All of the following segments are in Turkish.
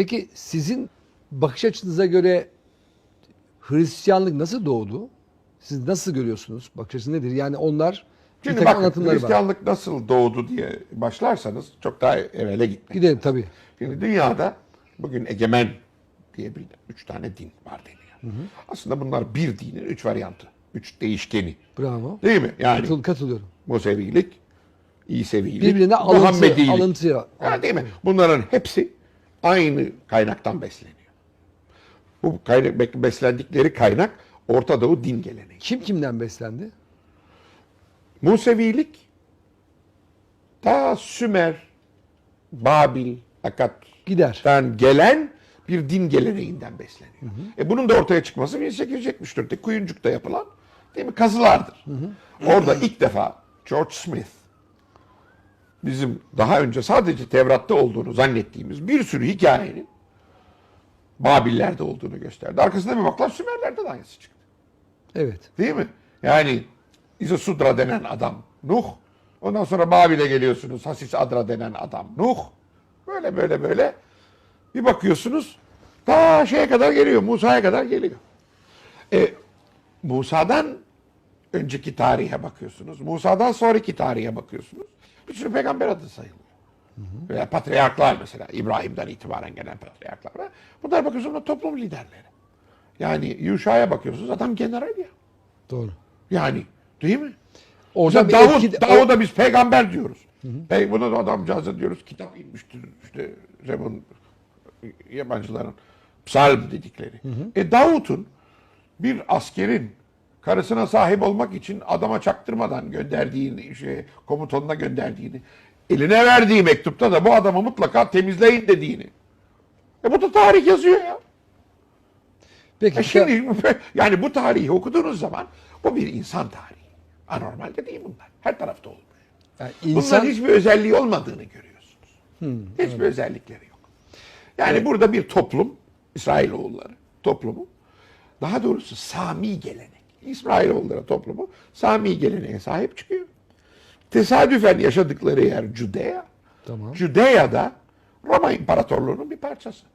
Peki sizin bakış açınıza göre Hristiyanlık nasıl doğdu? Siz nasıl görüyorsunuz? Bakış açınız nedir? Yani onlar Şimdi bakın anlatımları var. Hristiyanlık nasıl doğdu diye başlarsanız çok daha evvele gitmek. Gidelim tabii. Şimdi dünyada bugün egemen diye bir üç tane din var deniyor. Aslında bunlar bir dinin üç varyantı. Üç değişkeni. Bravo. Değil mi? Yani Katıl- katılıyorum. Musevilik, İsevilik, Birbirine alıntı, Muhammedilik. alıntı. Ha, değil mi? Bunların hepsi aynı kaynaktan besleniyor. Bu kaynak, beslendikleri kaynak Orta Doğu din geleneği. Kim kimden beslendi? Musevilik ta Sümer, Babil, Gider. Akat'tan gelen bir din geleneğinden besleniyor. E bunun da ortaya çıkması 1874'te Kuyuncuk'ta yapılan değil mi kazılardır. Orada ilk defa George Smith bizim daha önce sadece Tevrat'ta olduğunu zannettiğimiz bir sürü hikayenin Babillerde olduğunu gösterdi. Arkasında bir baklar Sümerlerde de aynısı çıktı. Evet. Değil mi? Yani İzosudra denen adam Nuh. Ondan sonra Babil'e geliyorsunuz. Hasis Adra denen adam Nuh. Böyle böyle böyle. Bir bakıyorsunuz ta şeye kadar geliyor. Musa'ya kadar geliyor. E, Musa'dan önceki tarihe bakıyorsunuz. Musa'dan sonraki tarihe bakıyorsunuz. Bir sürü peygamber adı sayılıyor. Veya patriarklar mesela. İbrahim'den itibaren gelen patriarklar. Bunlar bakıyorsunuz toplum liderleri. Yani Yuşa'ya bakıyorsunuz adam general ya. Doğru. Yani değil mi? Orada Mesela Davut, etki... Davut'a biz peygamber diyoruz. Hey, bunu da adamcağıza diyoruz kitap inmiştir işte Rebun yabancıların psalm dedikleri. E Davut'un bir askerin karısına sahip olmak için adama çaktırmadan gönderdiğini, şey, komutanına gönderdiğini, eline verdiği mektupta da bu adamı mutlaka temizleyin dediğini. E bu da tarih yazıyor ya. Peki, E şimdi yani bu tarihi okuduğunuz zaman bu bir insan tarihi. Anormal de değil bunlar. Her tarafta olmuş. yani Bunların insan hiçbir özelliği olmadığını görüyorsunuz. hiçbir özellikleri yok. Yani burada bir toplum, İsrailoğulları toplumu, daha doğrusu Sami gelenek. İsrailoğulları toplumu Sami geleneğe sahip çıkıyor. Tesadüfen yaşadıkları yer Judea. Tamam. Judea da Roma İmparatorluğu'nun bir parçası.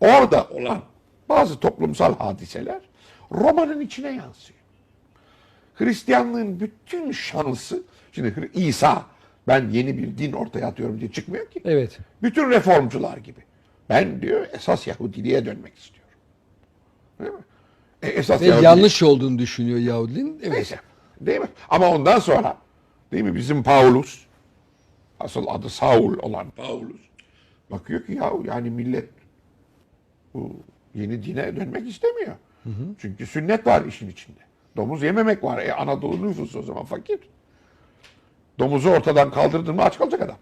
Orada olan bazı toplumsal hadiseler Roma'nın içine yansıyor. Hristiyanlığın bütün şansı, şimdi İsa ben yeni bir din ortaya atıyorum diye çıkmıyor ki. evet. Bütün reformcular gibi. Ben diyor esas Yahudiliğe dönmek istiyorum. Değil mi? Esas Ve yanlış olduğunu düşünüyor Yahudinin. Evet. Neyse. Değil mi? Ama ondan sonra değil mi bizim Paulus asıl adı Saul olan Paulus bakıyor ki ya yani millet bu yeni dine dönmek istemiyor. Çünkü sünnet var işin içinde. Domuz yememek var. E Anadolu nüfusu o zaman fakir. Domuzu ortadan kaldırdın mı aç kalacak adam.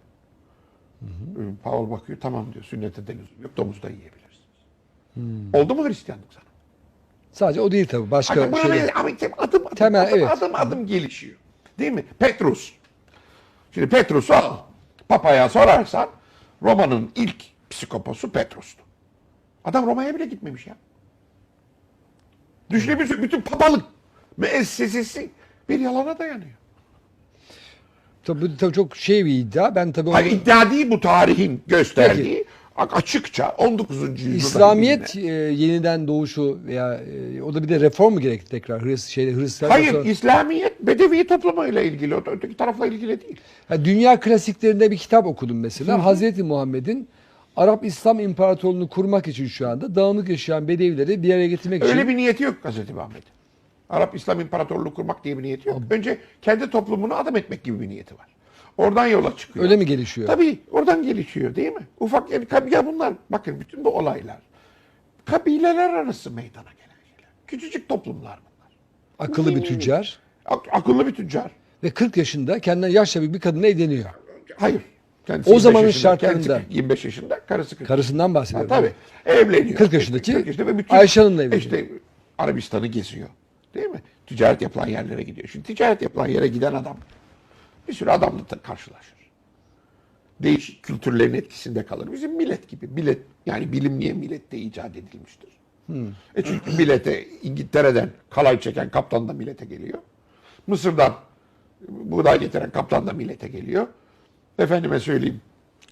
E, Paul bakıyor tamam diyor sünnete de lüzum yok domuzu da yiyebilirsiniz. Oldu mu Hristiyanlık sana? Sadece o değil tabii. Başka şeyler. şeyler... ama adım adım, Temel, adım, evet. adım adım gelişiyor. Değil mi? Petrus. Şimdi Petrus'u al. Papaya sorarsan Roma'nın ilk psikoposu Petrus'tu. Adam Roma'ya bile gitmemiş ya. Düşünebiliyorsun bütün papalık müessesesi bir yalana dayanıyor. Tabii, tabii çok şey bir iddia. Ben tabii Hayır onu- iddia değil bu tarihin gösterdiği açıkça 19. yüzyılda İslamiyet e, yeniden doğuşu veya e, o da bir de reform mu gerekti tekrar Hristiyan şeyde Hristiyan Hayır sonra- İslamiyet Bedevi toplumuyla ilgili o da öteki tarafla ilgili değil. Ha, dünya klasiklerinde bir kitap okudum mesela. Hazreti Muhammed'in Arap İslam İmparatorluğunu kurmak için şu anda dağınık yaşayan Bedevileri bir araya getirmek için Öyle bir niyeti yok Hazreti Muhammed. Arap İslam İmparatorluğu kurmak diye bir niyeti yok. Önce kendi toplumunu adam etmek gibi bir niyeti var. Oradan yola çıkıyor. öyle mi gelişiyor? Tabii oradan gelişiyor değil mi? Ufak yani kabile bunlar. Bakın bütün bu olaylar. Kabileler arası meydana gelen şeyler. Küçücük toplumlar bunlar. Akıllı bir tüccar Ak- akıllı bir tüccar. ve 40 yaşında kendinden yaşça büyük bir kadınla evleniyor. Hayır. Kendisi O 25 zamanın yaşında, şartlarında. kendisi 25 yaşında, karısı 40 Karısından Ha, bahsediyorum. tabii. Evleniyor. 40 yaşındaki 40 yaşında ve Ayşe Hanım'la evleniyor. İşte Arabistan'ı geziyor. Değil mi? Ticaret yapılan yerlere gidiyor. Şimdi ticaret yapılan yere giden adam bir sürü adamla da karşılaşır. Değişik kültürlerin etkisinde kalır. Bizim millet gibi. Millet yani bilim niye millette icat edilmiştir? E çünkü millete İngiltere'den kalay çeken kaptan da millete geliyor. Mısır'dan buğday getiren kaptan da millete geliyor. Efendime söyleyeyim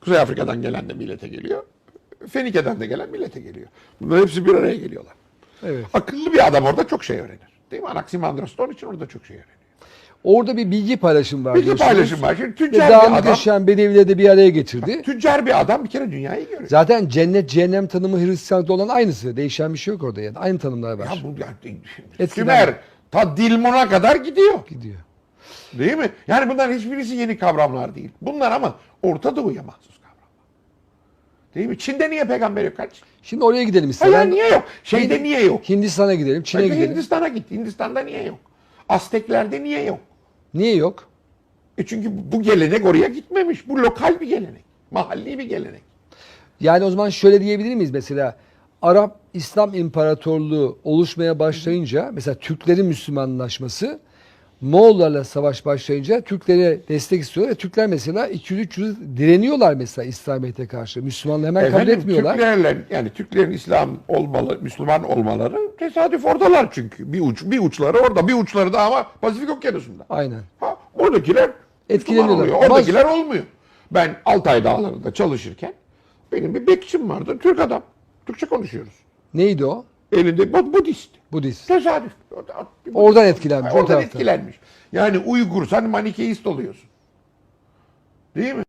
Kuzey Afrika'dan gelen de millete geliyor. Fenike'den de gelen millete geliyor. Bunların hepsi bir araya geliyorlar. Evet. Akıllı bir adam orada çok şey öğrenir. Değil mi? Anaximandros da onun için orada çok şey öğreniyor. Orada bir bilgi paylaşım var. Bilgi diyorsunuz. paylaşım var. Şimdi tüccar bir dağınık adam, yaşayan bedevileri de bir araya getirdi. tüccar bir adam bir kere dünyayı görüyor. Zaten cennet cehennem tanımı Hristiyanlıkta olan aynısı. Değişen bir şey yok orada yani. Aynı tanımlar var. Ya bu yani, Etkilen- Sümer ta Dilmun'a kadar gidiyor. Gidiyor. Değil mi? Yani bunların hiçbirisi yeni kavramlar değil. Bunlar ama Orta Doğu'ya mahsus kavramlar. Değil mi? Çin'de niye peygamber yok kardeşim? Şimdi oraya gidelim Hayır istedim. niye yok? Şeyde niye yok? Hindistan'a gidelim, Çin'e gidelim. Hindistan'a git. Hindistan'da niye yok? Azteklerde niye yok? Niye yok? E çünkü bu gelenek oraya gitmemiş. Bu lokal bir gelenek. Mahalli bir gelenek. Yani o zaman şöyle diyebilir miyiz mesela? Arap İslam İmparatorluğu oluşmaya başlayınca mesela Türklerin Müslümanlaşması Moğollarla savaş başlayınca Türklere destek istiyor ve Türkler mesela 200-300 direniyorlar mesela İslamiyet'e karşı. Müslümanlığı hemen kabul Efendim, etmiyorlar. Türklerle yani Türklerin İslam olmalı, Müslüman olmaları tesadüf oradalar çünkü. Bir uç bir uçları orada, bir uçları da ama Pasifik Okyanusu'nda. Aynen. Ha, oradakiler Etkileniyorlar. Oluyor. Oradakiler olmuyor. Ben Altay Dağları'nda çalışırken benim bir bekçim vardı. Türk adam. Türkçe konuşuyoruz. Neydi o? Elinde Bud- Budist. Budist. Tesadüf. Oradan etkilenmiş, Oradan etkilenmiş. Yani Uygur sen manikeist oluyorsun. Değil mi?